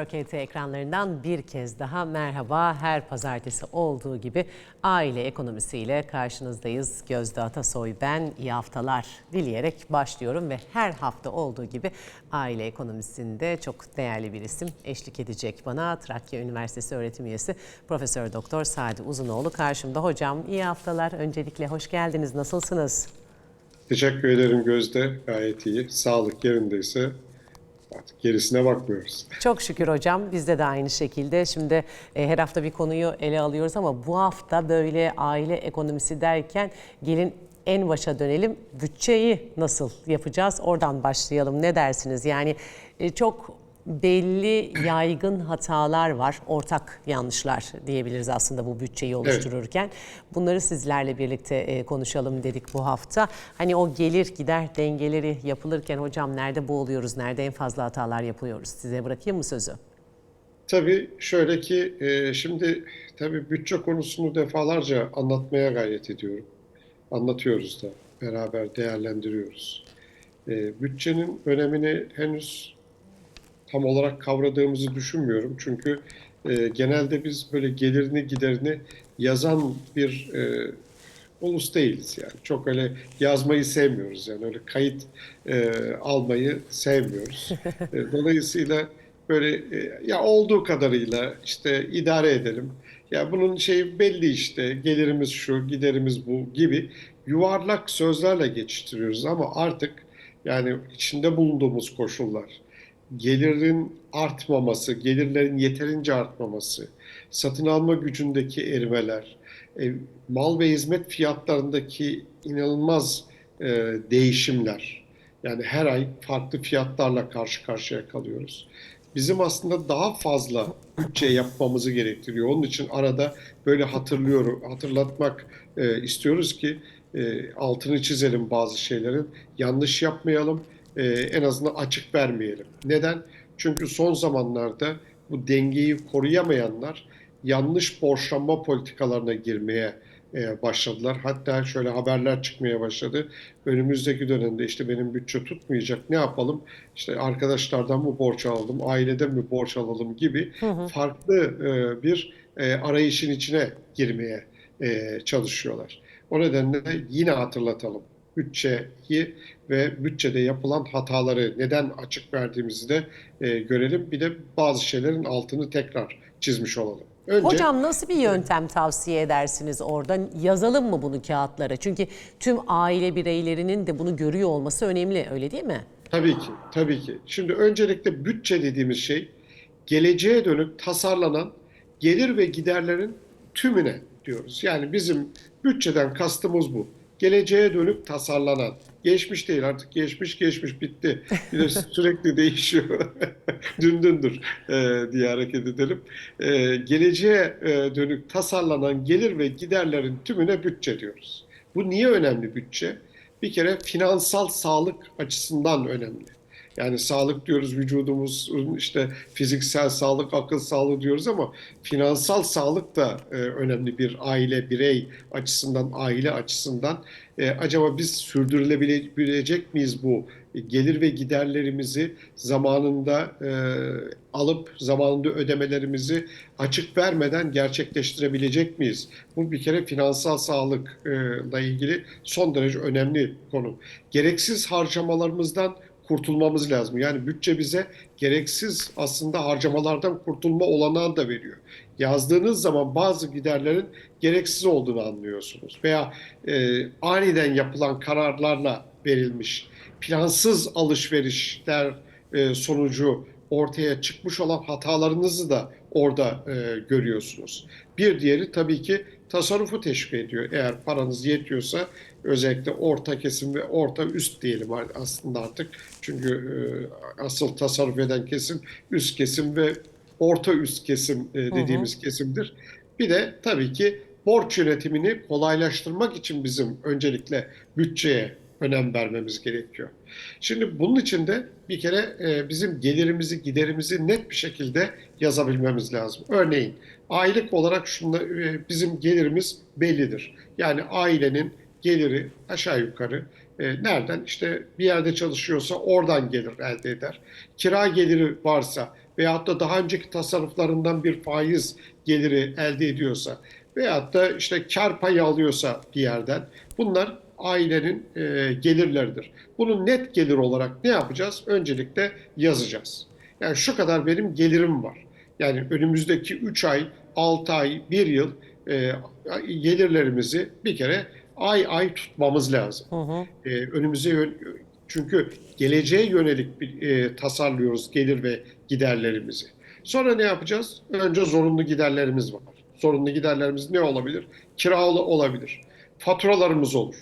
Network HT ekranlarından bir kez daha merhaba. Her pazartesi olduğu gibi aile ekonomisiyle karşınızdayız. Gözde Atasoy ben iyi haftalar dileyerek başlıyorum ve her hafta olduğu gibi aile ekonomisinde çok değerli bir isim eşlik edecek bana. Trakya Üniversitesi öğretim üyesi Profesör Doktor Sadi Uzunoğlu karşımda. Hocam iyi haftalar. Öncelikle hoş geldiniz. Nasılsınız? Teşekkür ederim Gözde. Gayet iyi. Sağlık yerindeyse artık gerisine bakmıyoruz. Çok şükür hocam. Bizde de aynı şekilde. Şimdi e, her hafta bir konuyu ele alıyoruz ama bu hafta böyle aile ekonomisi derken gelin en başa dönelim. Bütçeyi nasıl yapacağız? Oradan başlayalım. Ne dersiniz? Yani e, çok belli yaygın hatalar var. Ortak yanlışlar diyebiliriz aslında bu bütçeyi oluştururken. Bunları sizlerle birlikte e, konuşalım dedik bu hafta. Hani o gelir gider dengeleri yapılırken hocam nerede boğuluyoruz? Nerede en fazla hatalar yapıyoruz? Size bırakayım mı sözü? Tabii şöyle ki e, şimdi tabii bütçe konusunu defalarca anlatmaya gayret ediyorum. Anlatıyoruz da beraber değerlendiriyoruz. E, bütçenin önemini henüz tam olarak kavradığımızı düşünmüyorum. Çünkü e, genelde biz böyle gelirini giderini yazan bir e, ulus değiliz yani. Çok öyle yazmayı sevmiyoruz yani öyle kayıt e, almayı sevmiyoruz. E, dolayısıyla böyle e, ya olduğu kadarıyla işte idare edelim. Ya bunun şeyi belli işte gelirimiz şu, giderimiz bu gibi yuvarlak sözlerle geçiştiriyoruz ama artık yani içinde bulunduğumuz koşullar gelirin artmaması, gelirlerin yeterince artmaması, satın alma gücündeki erimeler, e, mal ve hizmet fiyatlarındaki inanılmaz e, değişimler. Yani her ay farklı fiyatlarla karşı karşıya kalıyoruz. Bizim aslında daha fazla bütçe yapmamızı gerektiriyor. Onun için arada böyle hatırlıyorum, hatırlatmak e, istiyoruz ki e, altını çizelim bazı şeylerin. Yanlış yapmayalım, e, en azından açık vermeyelim. Neden? Çünkü son zamanlarda bu dengeyi koruyamayanlar yanlış borçlanma politikalarına girmeye e, başladılar. Hatta şöyle haberler çıkmaya başladı. Önümüzdeki dönemde işte benim bütçe tutmayacak ne yapalım? İşte arkadaşlardan mı borç alalım, aileden mi borç alalım gibi farklı e, bir e, arayışın içine girmeye e, çalışıyorlar. O nedenle de yine hatırlatalım bütçeyi ve bütçede yapılan hataları neden açık verdiğimizi de e, görelim. Bir de bazı şeylerin altını tekrar çizmiş olalım. Önce, Hocam nasıl bir yöntem tavsiye edersiniz orada? Yazalım mı bunu kağıtlara? Çünkü tüm aile bireylerinin de bunu görüyor olması önemli öyle değil mi? Tabii ki, tabii ki. Şimdi öncelikle bütçe dediğimiz şey geleceğe dönük tasarlanan gelir ve giderlerin tümüne diyoruz. Yani bizim bütçeden kastımız bu. Geleceğe dönük tasarlanan. Geçmiş değil artık geçmiş geçmiş bitti. De sürekli değişiyor. dün dündür e, diye hareket edelim. E, geleceğe e, dönük tasarlanan gelir ve giderlerin tümüne bütçe diyoruz. Bu niye önemli bütçe? Bir kere finansal sağlık açısından önemli. Yani sağlık diyoruz vücudumuzun işte fiziksel sağlık, akıl sağlığı diyoruz ama finansal sağlık da e, önemli bir aile, birey açısından, aile açısından. E, acaba biz sürdürülebilecek miyiz bu gelir ve giderlerimizi zamanında e, alıp zamanında ödemelerimizi açık vermeden gerçekleştirebilecek miyiz? Bu bir kere finansal sağlıkla ilgili son derece önemli konu. Gereksiz harcamalarımızdan kurtulmamız lazım. Yani bütçe bize gereksiz aslında harcamalardan kurtulma olanağı da veriyor. Yazdığınız zaman bazı giderlerin gereksiz olduğunu anlıyorsunuz. Veya e, aniden yapılan kararlarla verilmiş plansız alışverişler e, sonucu ortaya çıkmış olan hatalarınızı da orada e, görüyorsunuz. Bir diğeri tabii ki tasarrufu teşvik ediyor. Eğer paranız yetiyorsa özellikle orta kesim ve orta üst diyelim aslında artık. Çünkü e, asıl tasarruf eden kesim üst kesim ve orta üst kesim e, dediğimiz hı hı. kesimdir. Bir de tabii ki borç yönetimini kolaylaştırmak için bizim öncelikle bütçeye önem vermemiz gerekiyor. Şimdi bunun için de bir kere e, bizim gelirimizi, giderimizi net bir şekilde yazabilmemiz lazım. Örneğin aylık olarak şunda, e, bizim gelirimiz bellidir. Yani ailenin geliri aşağı yukarı e, nereden? İşte bir yerde çalışıyorsa oradan gelir elde eder. Kira geliri varsa veyahut da daha önceki tasarruflarından bir faiz geliri elde ediyorsa veyahut da işte kar payı alıyorsa bir yerden bunlar ailenin e, gelirleridir. Bunu net gelir olarak ne yapacağız? Öncelikle yazacağız. Yani şu kadar benim gelirim var. Yani önümüzdeki 3 ay, 6 ay, 1 yıl e, gelirlerimizi bir kere ay ay tutmamız lazım. E, önümüze yön- çünkü geleceğe yönelik bir, e, tasarlıyoruz gelir ve giderlerimizi. Sonra ne yapacağız? Önce zorunlu giderlerimiz var. Zorunlu giderlerimiz ne olabilir? Kiralı olabilir. Faturalarımız olur.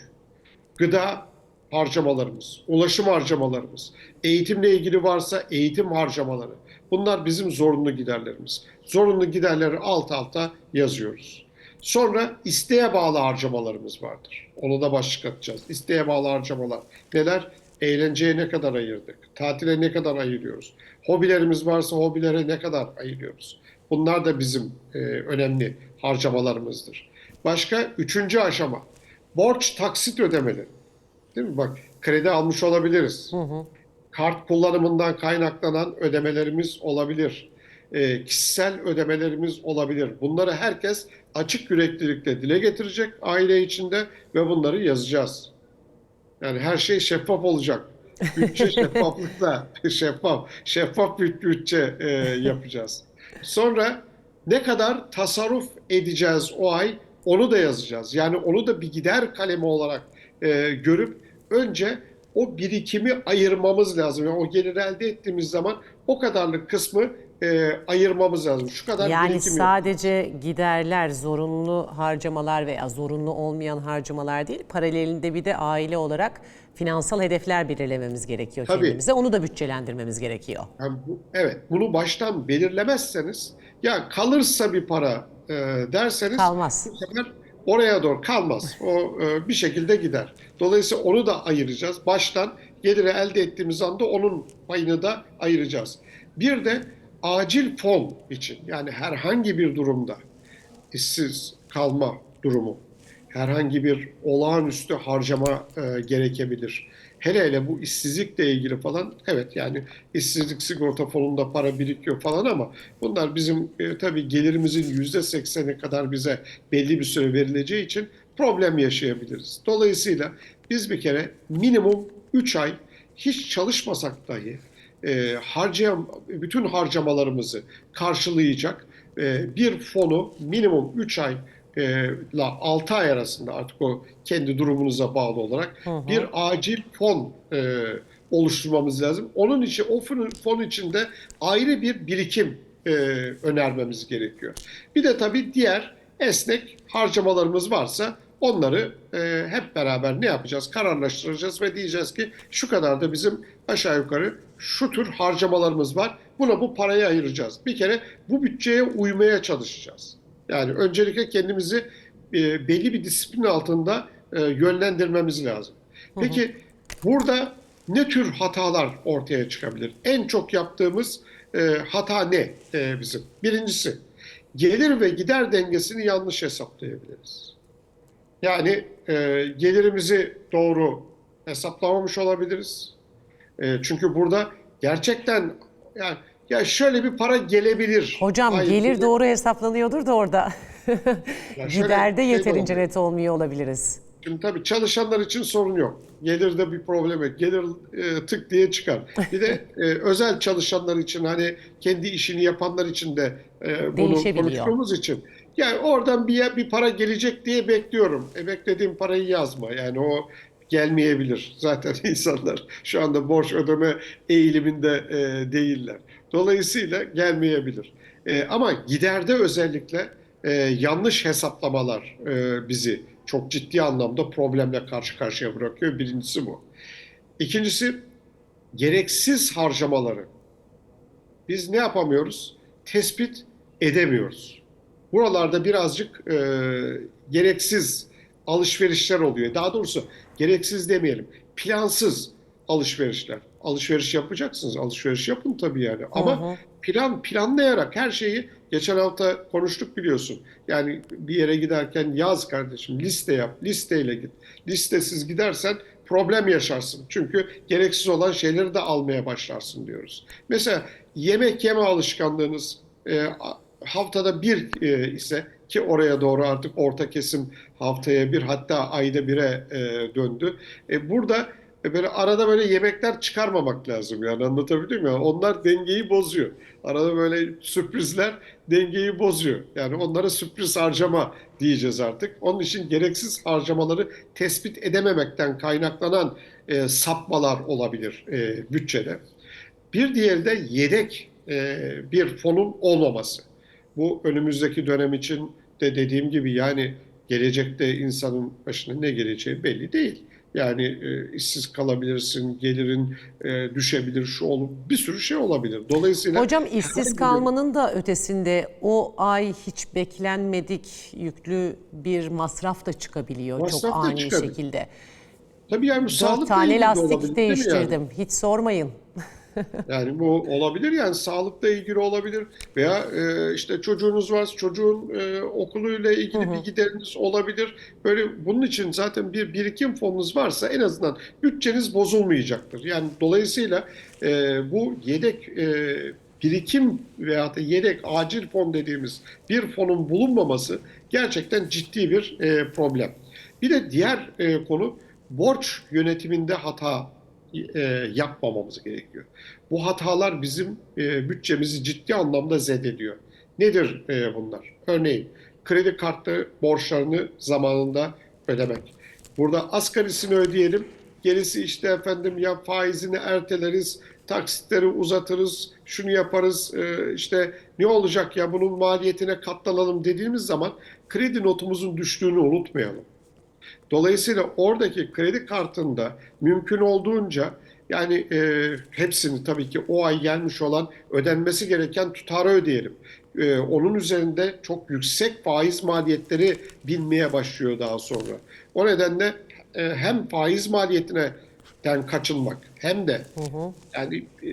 Gıda harcamalarımız, ulaşım harcamalarımız, eğitimle ilgili varsa eğitim harcamaları. Bunlar bizim zorunlu giderlerimiz. Zorunlu giderleri alt alta yazıyoruz. Sonra isteğe bağlı harcamalarımız vardır. Onu da başlık atacağız. İsteğe bağlı harcamalar. Neler? Eğlenceye ne kadar ayırdık? Tatile ne kadar ayırıyoruz? Hobilerimiz varsa hobilere ne kadar ayırıyoruz? Bunlar da bizim e, önemli harcamalarımızdır. Başka üçüncü aşama. Borç taksit ödemeleri. Değil mi? Bak kredi almış olabiliriz. Kart kullanımından kaynaklanan ödemelerimiz olabilir. E, kişisel ödemelerimiz olabilir. Bunları herkes açık yüreklilikle dile getirecek aile içinde ve bunları yazacağız. Yani her şey şeffaf olacak. Bütçe şeffaflıkla şeffaf, şeffaf bir bütçe e, yapacağız. Sonra ne kadar tasarruf edeceğiz o ay onu da yazacağız. Yani onu da bir gider kalemi olarak e, görüp önce o birikimi ayırmamız lazım. Yani o gelir elde ettiğimiz zaman o kadarlık kısmı e, ayırmamız lazım. Şu kadar Yani birikim yok. sadece giderler, zorunlu harcamalar veya zorunlu olmayan harcamalar değil, paralelinde bir de aile olarak finansal hedefler belirlememiz gerekiyor Tabii. kendimize. Onu da bütçelendirmemiz gerekiyor. Yani bu, evet, bunu baştan belirlemezseniz, ya kalırsa bir para e, derseniz Kalmaz. bu sefer oraya doğru kalmaz. O e, bir şekilde gider. Dolayısıyla onu da ayıracağız. Baştan geliri elde ettiğimiz anda onun payını da ayıracağız. Bir de acil fon için yani herhangi bir durumda işsiz kalma durumu, herhangi bir olağanüstü harcama e, gerekebilir. Hele hele bu işsizlikle ilgili falan evet yani işsizlik sigorta fonunda para birikiyor falan ama bunlar bizim e, tabii gelirimizin yüzde sekseni kadar bize belli bir süre verileceği için problem yaşayabiliriz. Dolayısıyla biz bir kere minimum 3 ay hiç çalışmasak dahi e, harcayan bütün harcamalarımızı karşılayacak e, bir fonu minimum 3 ay ile 6 ay arasında artık o kendi durumunuza bağlı olarak bir acil fon e, oluşturmamız lazım. Onun için o fon, fon içinde ayrı bir birikim e, önermemiz gerekiyor. Bir de tabii diğer esnek harcamalarımız varsa onları e, hep beraber ne yapacağız? Kararlaştıracağız ve diyeceğiz ki şu kadar da bizim aşağı yukarı şu tür harcamalarımız var. Buna bu parayı ayıracağız. Bir kere bu bütçeye uymaya çalışacağız. Yani öncelikle kendimizi e, belli bir disiplin altında e, yönlendirmemiz lazım. Peki burada ne tür hatalar ortaya çıkabilir? En çok yaptığımız e, hata ne e, bizim? Birincisi, gelir ve gider dengesini yanlış hesaplayabiliriz. Yani e, gelirimizi doğru hesaplamamış olabiliriz. E, çünkü burada gerçekten yani ya şöyle bir para gelebilir. Hocam Hayır, gelir bu- doğru hesaplanıyordur da orada. Giderde şey yeterince olabilir. net olmuyor olabiliriz. Şimdi tabii çalışanlar için sorun yok. Gelirde bir problem yok. Gelir e, tık diye çıkar. Bir de e, özel çalışanlar için hani kendi işini yapanlar için de e, bunu konuştuğumuz için yani oradan bir bir para gelecek diye bekliyorum. E, beklediğim parayı yazma. Yani o gelmeyebilir. Zaten insanlar şu anda borç ödeme eğiliminde e, değiller. Dolayısıyla gelmeyebilir. E, ama giderde özellikle e, yanlış hesaplamalar e, bizi çok ciddi anlamda problemle karşı karşıya bırakıyor. Birincisi bu. İkincisi gereksiz harcamaları. Biz ne yapamıyoruz? Tespit edemiyoruz. Buralarda birazcık e, gereksiz alışverişler oluyor. Daha doğrusu gereksiz demeyelim. Plansız alışverişler. Alışveriş yapacaksınız. Alışveriş yapın tabii yani. Ama plan planlayarak her şeyi geçen hafta konuştuk biliyorsun. Yani bir yere giderken yaz kardeşim liste yap. Listeyle git. Listesiz gidersen problem yaşarsın. Çünkü gereksiz olan şeyleri de almaya başlarsın diyoruz. Mesela yemek yeme alışkanlığınız e, haftada bir e, ise ki oraya doğru artık orta kesim haftaya bir hatta ayda bire e, döndü. E, burada e, böyle arada böyle yemekler çıkarmamak lazım yani anlatabiliyor muyum? Onlar dengeyi bozuyor. Arada böyle sürprizler dengeyi bozuyor. Yani onlara sürpriz harcama diyeceğiz artık. Onun için gereksiz harcamaları tespit edememekten kaynaklanan e, sapmalar olabilir e, bütçede. Bir diğeri de yedek e, bir fonun olmaması. Bu önümüzdeki dönem için de dediğim gibi yani gelecekte insanın başına ne geleceği belli değil. Yani e, işsiz kalabilirsin, gelirin e, düşebilir, şu olur, bir sürü şey olabilir. Dolayısıyla Hocam işsiz kalmanın da ötesinde o ay hiç beklenmedik yüklü bir masraf da çıkabiliyor Masraf çok da ani çıkabilir. şekilde. tabii yani bu Dört sağlıkla tane ilgili de olabilir, lastik değil mi yani? değiştirdim. Hiç sormayın. Yani bu olabilir yani sağlıkla ilgili olabilir veya e, işte çocuğunuz varsa çocuğun e, okuluyla ilgili bir gideriniz olabilir. Böyle bunun için zaten bir birikim fonunuz varsa en azından bütçeniz bozulmayacaktır. Yani dolayısıyla e, bu yedek e, birikim veya da yedek acil fon dediğimiz bir fonun bulunmaması gerçekten ciddi bir e, problem. Bir de diğer e, konu borç yönetiminde hata e, yapmamamız gerekiyor. Bu hatalar bizim e, bütçemizi ciddi anlamda zedeliyor. Nedir e, bunlar? Örneğin kredi kartı borçlarını zamanında ödemek. Burada asgarisini ödeyelim. Gerisi işte efendim ya faizini erteleriz, taksitleri uzatırız, şunu yaparız, e, işte ne olacak ya bunun maliyetine katlanalım dediğimiz zaman kredi notumuzun düştüğünü unutmayalım. Dolayısıyla oradaki kredi kartında mümkün olduğunca yani e, hepsini tabii ki o ay gelmiş olan ödenmesi gereken tutarı ödeyelim. E, onun üzerinde çok yüksek faiz maliyetleri binmeye başlıyor daha sonra. O nedenle e, hem faiz maliyetine den kaçınmak hem de yani e,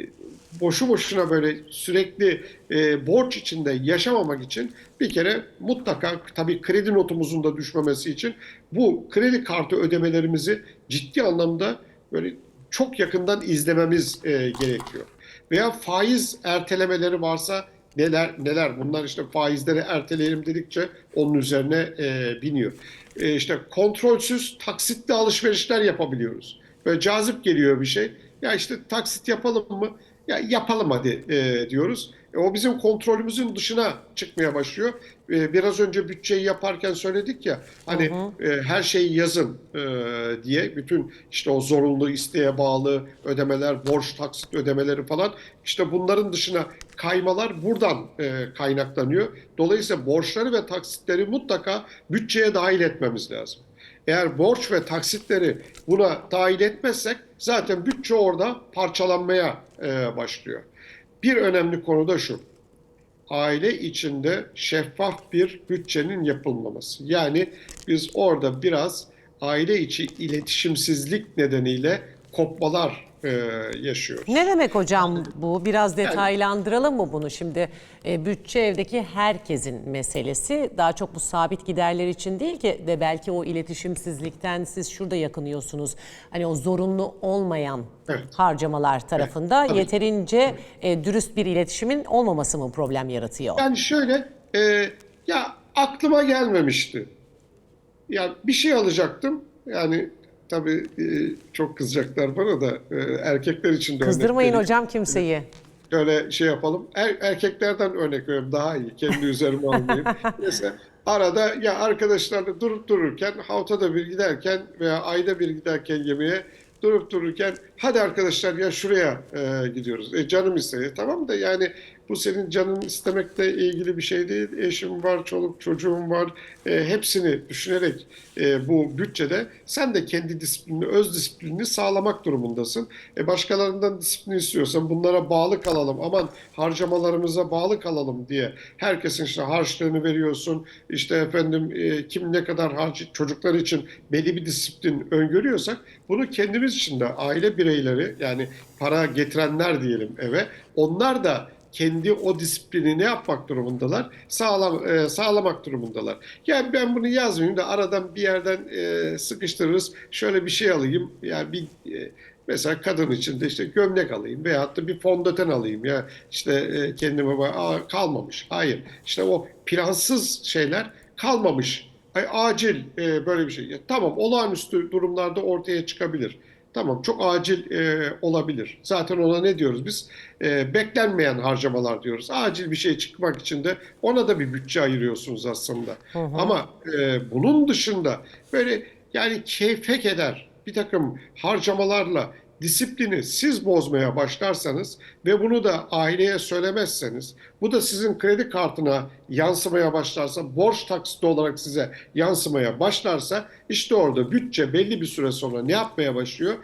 boşu boşuna böyle sürekli e, borç içinde yaşamamak için bir kere mutlaka tabii kredi notumuzun da düşmemesi için bu kredi kartı ödemelerimizi ciddi anlamda böyle çok yakından izlememiz e, gerekiyor. Veya faiz ertelemeleri varsa neler neler bunlar işte faizleri erteleyelim dedikçe onun üzerine e, biniyor. E, işte kontrolsüz taksitli alışverişler yapabiliyoruz. Böyle cazip geliyor bir şey. Ya işte taksit yapalım mı? Ya yapalım hadi e, diyoruz. E, o bizim kontrolümüzün dışına çıkmaya başlıyor. E, biraz önce bütçeyi yaparken söyledik ya hani e, her şeyi yazın e, diye bütün işte o zorunlu isteğe bağlı ödemeler, borç taksit ödemeleri falan işte bunların dışına kaymalar buradan e, kaynaklanıyor. Dolayısıyla borçları ve taksitleri mutlaka bütçeye dahil etmemiz lazım. Eğer borç ve taksitleri buna dahil etmezsek zaten bütçe orada parçalanmaya e, başlıyor. Bir önemli konu da şu. Aile içinde şeffaf bir bütçenin yapılmaması. Yani biz orada biraz aile içi iletişimsizlik nedeniyle kopmalar e, yaşıyoruz. Ne demek hocam bu? Biraz detaylandıralım mı bunu? Şimdi e, bütçe evdeki herkesin meselesi. Daha çok bu sabit giderler için değil ki de belki o iletişimsizlikten siz şurada yakınıyorsunuz. Hani o zorunlu olmayan Evet. harcamalar tarafında tabii. yeterince e, dürüst bir iletişimin olmaması mı problem yaratıyor? Yani şöyle, e, ya aklıma gelmemişti. Ya bir şey alacaktım. Yani tabii e, çok kızacaklar bana da e, erkekler için de örnek Kızdırmayın vereyim. hocam kimseyi. Şöyle şey yapalım. Er- erkeklerden örnek veriyorum daha iyi. Kendi üzerime almayayım. Mesela arada ya arkadaşlarla durup dururken haftada bir giderken veya ayda bir giderken yemeğe durup dururken hadi arkadaşlar ya şuraya e, gidiyoruz. E, canım istedi. Tamam da yani bu senin canın istemekle ilgili bir şey değil. Eşim var, çoluk çocuğum var. E, hepsini düşünerek e, bu bütçede sen de kendi disiplinini, öz disiplinini sağlamak durumundasın. E, başkalarından disiplin istiyorsan bunlara bağlı kalalım. Aman harcamalarımıza bağlı kalalım diye herkesin işte harçlığını veriyorsun. İşte efendim e, kim ne kadar harcı çocuklar için belli bir disiplin öngörüyorsak bunu kendimiz için de aile bireyleri yani para getirenler diyelim eve onlar da kendi o disiplini ne yapmak durumundalar? Sağlam, e, sağlamak durumundalar. Yani ben bunu yazmayayım da aradan bir yerden e, sıkıştırırız. Şöyle bir şey alayım. Yani bir e, mesela kadın için de işte gömlek alayım veyahut da bir fondöten alayım ya işte e, kendime bak- Aa, kalmamış. Hayır. İşte o plansız şeyler kalmamış. Ay, acil e, böyle bir şey. Ya, tamam olağanüstü durumlarda ortaya çıkabilir. Tamam çok acil e, olabilir. Zaten ona ne diyoruz biz? E, beklenmeyen harcamalar diyoruz. Acil bir şey çıkmak için de ona da bir bütçe ayırıyorsunuz aslında. Ama e, bunun dışında böyle yani keyfe keder bir takım harcamalarla disiplini siz bozmaya başlarsanız ve bunu da aileye söylemezseniz, bu da sizin kredi kartına yansımaya başlarsa, borç taksiti olarak size yansımaya başlarsa, işte orada bütçe belli bir süre sonra ne yapmaya başlıyor?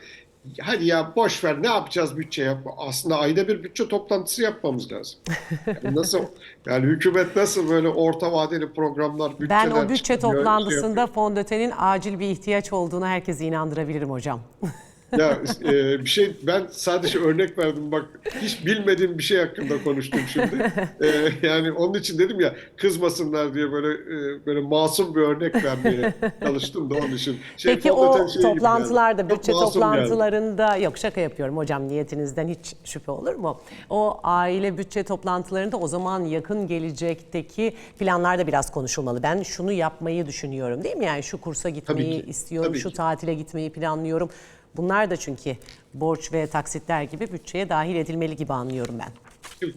Hadi ya boş ver ne yapacağız bütçe yapma. Aslında ayda bir bütçe toplantısı yapmamız lazım. Yani nasıl yani hükümet nasıl böyle orta vadeli programlar bütçeler Ben o bütçe şey toplantısında fondötenin acil bir ihtiyaç olduğuna herkesi inandırabilirim hocam. Ya e, bir şey ben sadece örnek verdim bak hiç bilmediğim bir şey hakkında konuştum şimdi. E, yani onun için dedim ya kızmasınlar diye böyle e, böyle masum bir örnek vermeye çalıştım da onun için. Şey, Peki o şey toplantılarda. Çok bütçe toplantılarında yok şaka yapıyorum hocam niyetinizden hiç şüphe olur mu? O aile bütçe toplantılarında o zaman yakın gelecekteki planlar da biraz konuşulmalı. Ben şunu yapmayı düşünüyorum değil mi? Yani şu kursa gitmeyi Tabii ki, istiyorum, tabii şu ki. tatile gitmeyi planlıyorum. Bunlar da çünkü borç ve taksitler gibi bütçeye dahil edilmeli gibi anlıyorum ben.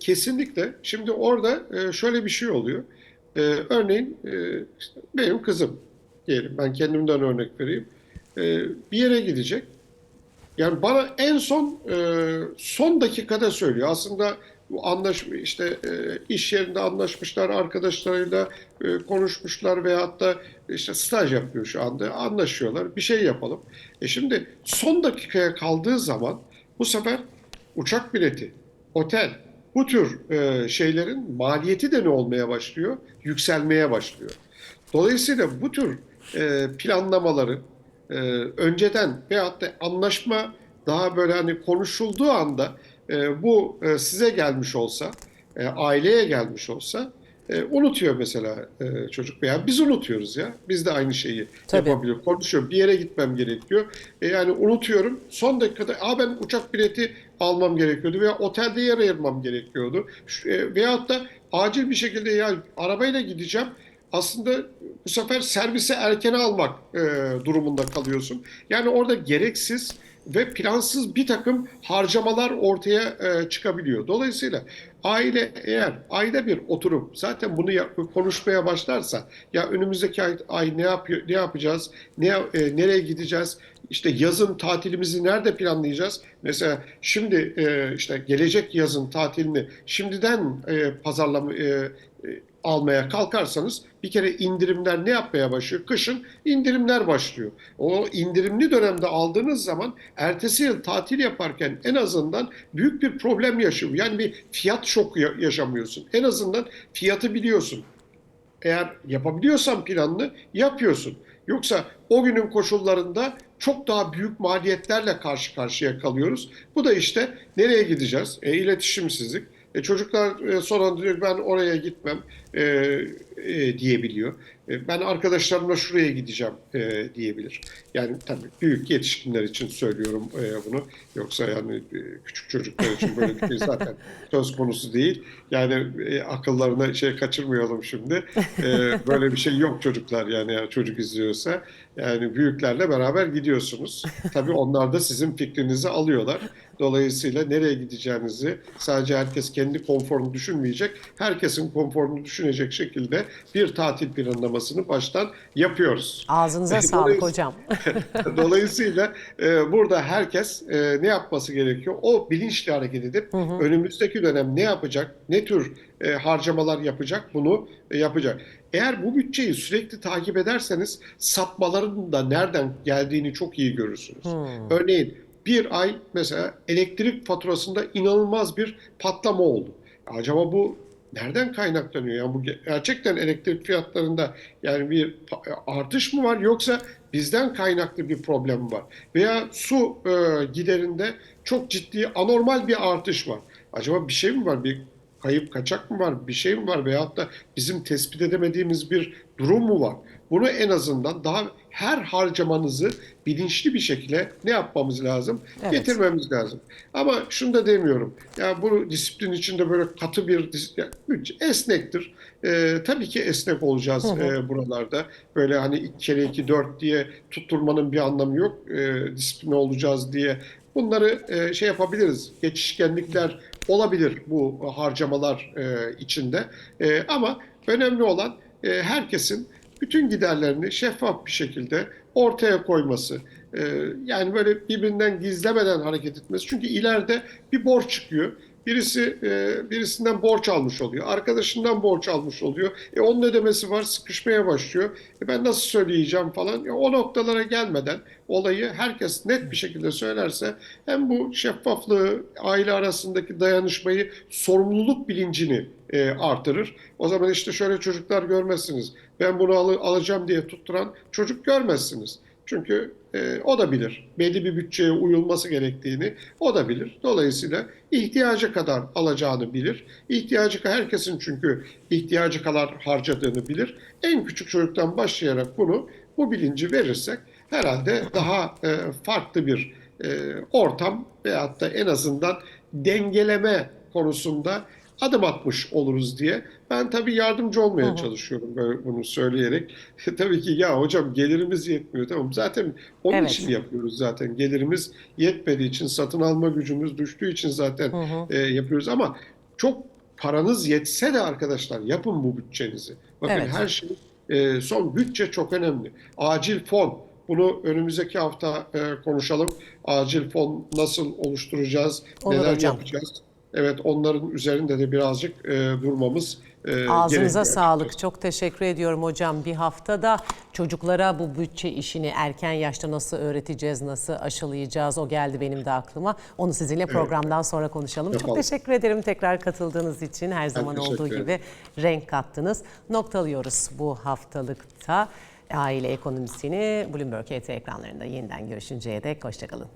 Kesinlikle. Şimdi orada e, şöyle bir şey oluyor. E, Örneğin e, benim kızım diyelim ben kendimden örnek vereyim. Bir yere gidecek. Yani bana en son son dakikada söylüyor. Aslında bu anlaşma işte e, iş yerinde anlaşmışlar arkadaşlarıyla e, konuşmuşlar veyahut da işte staj yapıyor şu anda anlaşıyorlar bir şey yapalım. E şimdi son dakikaya kaldığı zaman bu sefer uçak bileti, otel bu tür e, şeylerin maliyeti de ne olmaya başlıyor? Yükselmeye başlıyor. Dolayısıyla bu tür e, planlamaları e, önceden veyahut da anlaşma daha böyle hani konuşulduğu anda e, bu e, size gelmiş olsa, e, aileye gelmiş olsa e, unutuyor mesela e, çocuk veya biz unutuyoruz ya. Biz de aynı şeyi Tabii. yapabiliyoruz. Konuşuyorum. Bir yere gitmem gerekiyor. E, yani unutuyorum. Son dakikada Aa, ben uçak bileti almam gerekiyordu veya otelde yer ayırmam gerekiyordu. Şu, e, veyahut da acil bir şekilde ya arabayla gideceğim. Aslında bu sefer servise erken almak e, durumunda kalıyorsun. Yani orada gereksiz ve plansız bir takım harcamalar ortaya e, çıkabiliyor. Dolayısıyla aile eğer ayda bir oturup zaten bunu yap- konuşmaya başlarsa ya önümüzdeki ay, ay ne yapıyor ne yapacağız? Ne e, nereye gideceğiz? İşte yazın tatilimizi nerede planlayacağız? Mesela şimdi e, işte gelecek yazın tatilini şimdiden e, pazarlama e, almaya kalkarsanız bir kere indirimler ne yapmaya başlıyor? Kışın indirimler başlıyor. O indirimli dönemde aldığınız zaman ertesi yıl tatil yaparken en azından büyük bir problem yaşıyor. Yani bir fiyat şoku ya- yaşamıyorsun. En azından fiyatı biliyorsun. Eğer yapabiliyorsan planını yapıyorsun. Yoksa o günün koşullarında çok daha büyük maliyetlerle karşı karşıya kalıyoruz. Bu da işte nereye gideceğiz? E, iletişimsizlik. E, çocuklar e, sonra diyor ben oraya gitmem e, e, diyebiliyor. E, ben arkadaşlarımla şuraya gideceğim e, diyebilir. Yani tabii büyük yetişkinler için söylüyorum e, bunu. Yoksa yani e, küçük çocuklar için böyle bir şey zaten söz konusu değil. Yani e, akıllarına şey kaçırmayalım şimdi. E, böyle bir şey yok çocuklar yani eğer çocuk izliyorsa. Yani büyüklerle beraber gidiyorsunuz. Tabii onlar da sizin fikrinizi alıyorlar. Dolayısıyla nereye gideceğinizi sadece herkes kendi konforunu düşünmeyecek. Herkesin konforunu düşünecek şekilde bir tatil planlamasını baştan yapıyoruz. Ağzınıza sağlık hocam. Dolayısıyla e, burada herkes e, ne yapması gerekiyor? O bilinçli hareket edip önümüzdeki dönem ne yapacak, ne tür e, harcamalar yapacak bunu e, yapacak. Eğer bu bütçeyi sürekli takip ederseniz sapmaların da nereden geldiğini çok iyi görürsünüz. Örneğin bir ay mesela elektrik faturasında inanılmaz bir patlama oldu. Acaba bu nereden kaynaklanıyor? Yani bu ge- gerçekten elektrik fiyatlarında yani bir artış mı var yoksa bizden kaynaklı bir problem mi var? Veya su e, giderinde çok ciddi anormal bir artış var. Acaba bir şey mi var? Bir kayıp kaçak mı var, bir şey mi var veyahut da bizim tespit edemediğimiz bir durum mu var? Bunu en azından daha her harcamanızı bilinçli bir şekilde ne yapmamız lazım? Evet. Getirmemiz lazım. Ama şunu da demiyorum. Ya bu disiplin içinde böyle katı bir dis- ya, bütçe esnektir. Ee, tabii ki esnek olacağız e, buralarda. Böyle hani iki kere iki dört diye tutturmanın bir anlamı yok. E, disipline olacağız diye. Bunları e, şey yapabiliriz. Geçişkenlikler olabilir bu harcamalar e, içinde. E, ama önemli olan e, herkesin bütün giderlerini şeffaf bir şekilde ortaya koyması. E, yani böyle birbirinden gizlemeden hareket etmesi. Çünkü ileride bir borç çıkıyor. Birisi e, birisinden borç almış oluyor. Arkadaşından borç almış oluyor. E, onun ödemesi var, sıkışmaya başlıyor. E, ben nasıl söyleyeceğim falan. E, o noktalara gelmeden olayı herkes net bir şekilde söylerse hem bu şeffaflığı, aile arasındaki dayanışmayı, sorumluluk bilincini e, artırır. O zaman işte şöyle çocuklar görmezsiniz. Ben bunu al- alacağım diye tutturan çocuk görmezsiniz. Çünkü e, o da bilir. Belli bir bütçeye uyulması gerektiğini o da bilir. Dolayısıyla ihtiyacı kadar alacağını bilir. İhtiyacı herkesin çünkü ihtiyacı kadar harcadığını bilir. En küçük çocuktan başlayarak bunu bu bilinci verirsek herhalde daha e, farklı bir e, ortam veyahut da en azından dengeleme konusunda adım atmış oluruz diye. Ben tabii yardımcı olmaya çalışıyorum böyle bunu söyleyerek. tabii ki ya hocam gelirimiz yetmiyor. Tamam zaten onun Evet. için yapıyoruz zaten. Gelirimiz yetmediği için, satın alma gücümüz düştüğü için zaten e, yapıyoruz ama çok paranız yetse de arkadaşlar yapın bu bütçenizi. Bakın Evet. her şey e, son bütçe çok önemli. Acil fon. Bunu önümüzdeki hafta e, konuşalım. Acil fon nasıl oluşturacağız, Olur neler hocam. yapacağız. Evet onların üzerinde de birazcık e, durmamız e, Ağzınıza sağlık. Çok teşekkür ediyorum hocam. Bir haftada çocuklara bu bütçe işini erken yaşta nasıl öğreteceğiz, nasıl aşılayacağız o geldi benim de aklıma. Onu sizinle programdan sonra konuşalım. Çok Yapalım. teşekkür ederim tekrar katıldığınız için. Her zaman olduğu ederim. gibi renk kattınız. Noktalıyoruz bu haftalıkta aile ekonomisini Bloomberg HT ekranlarında yeniden görüşünceye dek hoşçakalın.